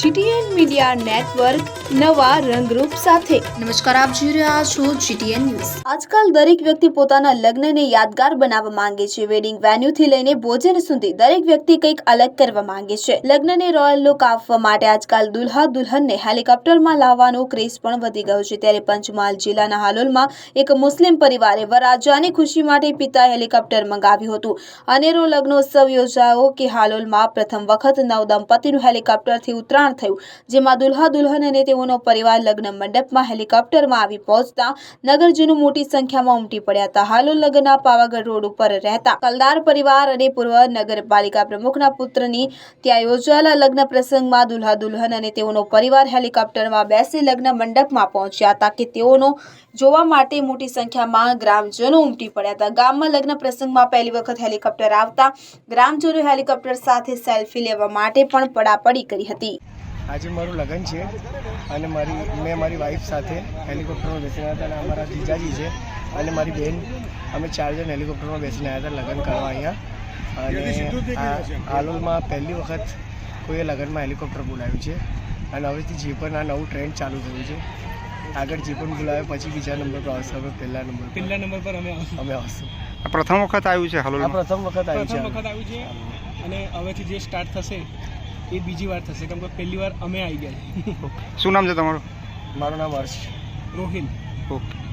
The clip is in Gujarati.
જીટીએન મીડિયા નેટવર્ક નવા રંગરૂપ સાથે. નમસ્કાર આપ જોઈ રહ્યા છો જીટીએન ન્યૂઝ. આજકાલ દરેક વ્યક્તિ પોતાના લગ્નને યાદગાર બનાવવા માંગે છે. વેડિંગ વેન્યુથી લઈને ભોજન સુધી દરેક વ્યક્તિ કંઈક અલગ કરવા માંગે છે. લગ્નને રોયલ લુક આપવા માટે આજકાલ દુલ્હા દુલ્હનને હેલિકોપ્ટરમાં લાવવાનો ક્રેઝ પણ વધી ગયો છે. ત્યારે પંચમહાલ જિલ્લાના હાલોલમાં એક મુસ્લિમ પરિવારે વરરાજાની ખુશી માટે પિતાએ હેલિકોપ્ટર મંગાવ્યું હતું. અનેરો લગ્નોત્સવ યોજાયો કે હાલોલમાં પ્રથમ વખત નવ દંપતીનું હેલિકોપ્ટરથી ઉતરાણ થયું. જેમાં દુલ્હા દુલ્હન અને તેઓનો પરિવાર લગ્ન મંડપમાં હેલિકોપ્ટરમાં આવી પહોંચતા નગરજનો મોટી સંખ્યામાં ઉમટી પડ્યા હતા. હાલોલ નગરના પાવાગઢ રોડ ઉપર રહેતા કલદાર પરિવાર અને પૂર્વ નગરપાલિકા પ્રમુખના પુત્રની ત્યાં યોજાયેલા લગ્ન પ્રસંગમાં દુલ્હા દુલ્હન અને તેઓનો પરિવાર હેલિકોપ્ટરમાં બેસી લગ્ન મંડપમાં પહોંચ્યા હતા કે તેઓનો જોવા માટે મોટી સંખ્યામાં ગ્રામજનો ઉમટી પડ્યા હતા. ગામમાં લગ્ન પ્રસંગમાં પહેલી વખત હેલિકોપ્ટર આવતા ગ્રામજનો હેલિકોપ્ટર સાથે સેલ્ફી લેવા માટે પણ પડાપડી કરી હતી. આજે મારું લગ્ન છે અને મારી મેં મારી વાઈફ સાથે હેલિકોપ્ટરમાં બેસીને હતા અને અમારા જીજાજી છે અને મારી બેન અમે ચાર જણ હેલિકોપ્ટરમાં બેસીને આવ્યા હતા લગ્ન કરવા અહીંયા. અને આ હાલોલમાં પહેલી વખત કોઈએ લગ્નમાં હેલિકોપ્ટર બોલાવ્યું છે અને હવેથી જે પણ આ નવું ટ્રેન્ડ ચાલુ થયું છે આગળ જે પણ બોલાવે પછી બીજા નંબર પર આવશે અમે પહેલા નંબર પર. પહેલા નંબર પર અમે આવશું. અમે આવશું. પ્રથમ વખત આવ્યું છે હાલોલ પ્રથમ વખત આવ્યું છે અને હવેથી જે સ્ટાર્ટ થશે એ બીજી વાર થશે. કેમ કે પહેલી વાર અમે આવી ગયા શું નામ છે તમારું? મારું નામ હર્ષ રોહિલ ઓકે.